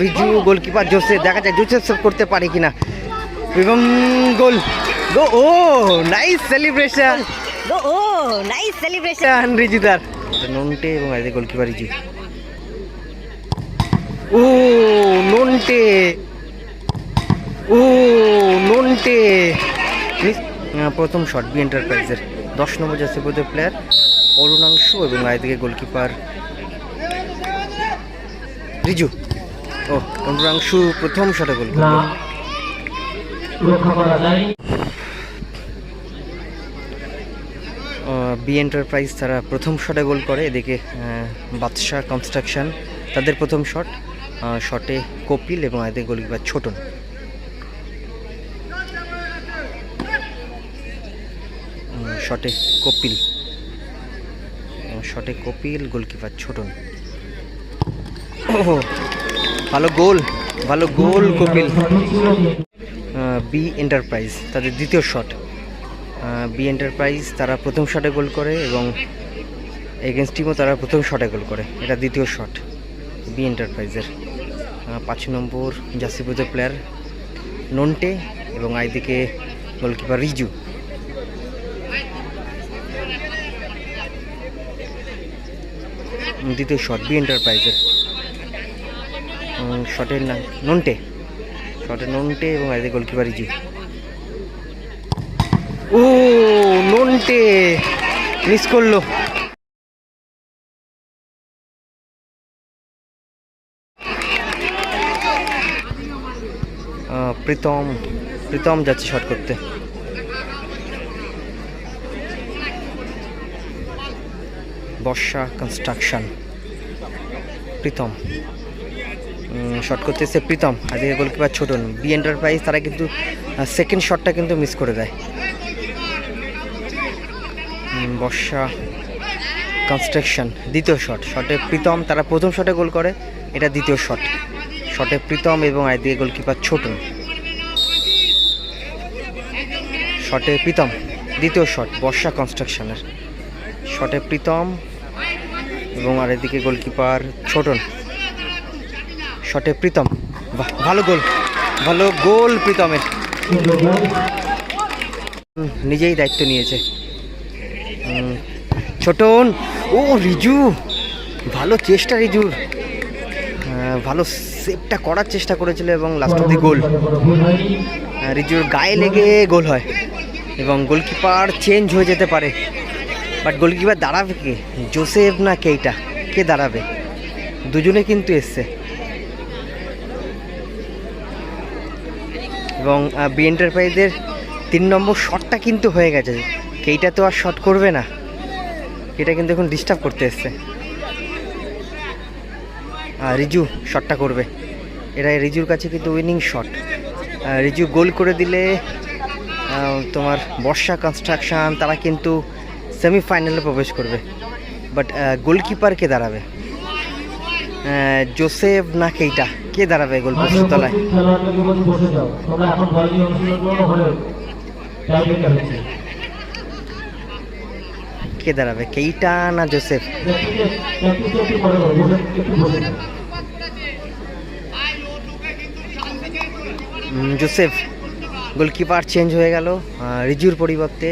Riju goalkeeper Joseph দেখা যায় Joseph save করতে পারে কিনা। এবং goal go oh nice celebration go oh nice celebration Riju রিজুদার। Nonte এবং আইদে গোলকিপার রিজু। ও নন্টে। ও নন্টে। প্রথম শট বি এন্টারপ্রাইজের দশ নম্বর জার্সি পদের প্লেয়ার অরুণাংশু এবং আইদিকে গোলকিপার রিজু। ও অরুণাংশু প্রথম শটে গোল বি এন্টারপ্রাইজ তারা প্রথম শটে গোল করে এদিকে বাদশাহ কনস্ট্রাকশন তাদের প্রথম শট। শটে কপিল এবং এদের গোলকিপার ছোটন। শটে কপিল। শটে কপিল গোলকিপার ছোটন। ওহো, ভালো গোল ভালো গোল কপিল বি এন্টারপ্রাইজ তাদের দ্বিতীয় শট বি এন্টারপ্রাইজ তারা প্রথম শটে গোল করে এবং এগেনস্ট টিমও তারা প্রথম শটে গোল করে। এটা দ্বিতীয় শট বি এন্টারপ্রাইজের পাঁচ নম্বর জাসিপুরের প্লেয়ার নন্টে এবং আইদিকে গোলকিপার রিজু। দ্বিতীয় শট বি এন্টারপ্রাইজের শটের নাম, নন্টে। শটে নন্টে এবং আইদিকে গোলকিপার রিজু ও, নন্টে! মিস করল। প্রীতম প্রীতম যাচ্ছে শট করতে। বর্ষা কনস্ট্রাকশন প্রীতম। শট করতে এসে প্রীতম। আজকে গোলকিপার ছোটন বি এন্টারপ্রাইজ তারা কিন্তু সেকেন্ড শটটা কিন্তু মিস করে দেয়। বর্ষা কনস্ট্রাকশন দ্বিতীয় শট শটে প্রীতম, তারা প্রথম শটে গোল করে, এটা দ্বিতীয় শট শটে প্রীতম এবং আইদিকে গোলকিপার ছোট। শটে প্রীতম, দ্বিতীয় শট বর্ষা কনস্ট্রাকশনের শটে প্রীতম এবং আর এদিকে গোলকিপার ছোটন শটে প্রীতম। ভালো গোল ভালো গোল প্রীতমের। নিজেই দায়িত্ব নিয়েছে। ছোটন ও রিজু, ভালো চেষ্টা রিজুর ভালো সেভটা করার চেষ্টা করেছিল এবং লাস্ট অব্দি গোল। রিজুর গায়ে লেগে গোল হয় এবং গোলকিপার চেঞ্জ হয়ে যেতে পারে। বাট গোলকিপার দাঁড়াবে কে? জোসেফ না কেইটা? কে দাঁড়াবে? দুজনে কিন্তু এসছে। এবং বি এন্টারপ্রাইজের তিন নম্বর শটটা কিন্তু হয়ে গেছে। কেইটা তো আর শট করবে না। এটা কিন্তু এখন ডিস্টার্ব করতে এসছে। আর রিজু শটটা করবে। এরা রিজুর কাছে কিন্তু উইনিং শট রিজু গোল করে দিলে তোমার বর্ষা কনস্ট্রাকশন তারা কিন্তু সেমিফাইনালে প্রবেশ করবে। বাট গোলকিপারকে দাঁড়াবে? জোসেফ না কেইটা? কে দাঁড়াবে গোল পোস্টের তলায়? কে দাঁড়াবে? কেইটা না জোসেফ? জোসেফ গোলকিপার চেঞ্জ হয়ে গেল। রিজুর পরিবর্তে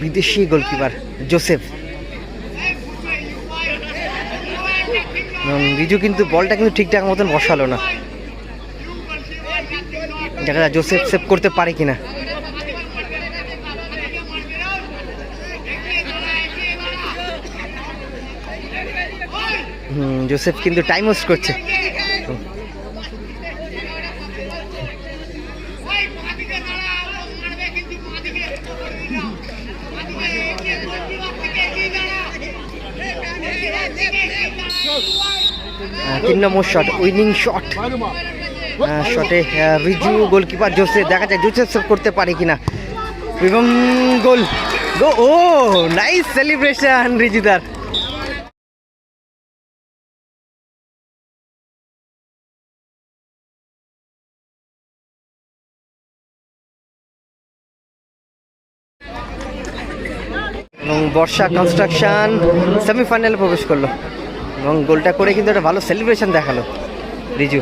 বিদেশি গোলকিপার জোসেফ। রিজু কিন্তু বলটা কিন্তু ঠিকঠাক মতন বসালো না। দেখা যায় জোসেফ সেভ করতে পারে কিনা। হুম, জোসেফ কিন্তু টাইম ওয়েস্ট করছে। তিন নম্বর শট উইনিং শট শটে রিজু গোলকিপার জোসে, দেখা যায় জোসেফ করতে পারে কিনা। এবং গোল গো ও নাইস সেলিব্রেশন রিজুদার এবং বর্ষা কনস্ট্রাকশন সেমিফাইনালে প্রবেশ করল। এবং গোলটা করে কিন্তু একটা ভালো সেলিব্রেশন দেখাল রিজু।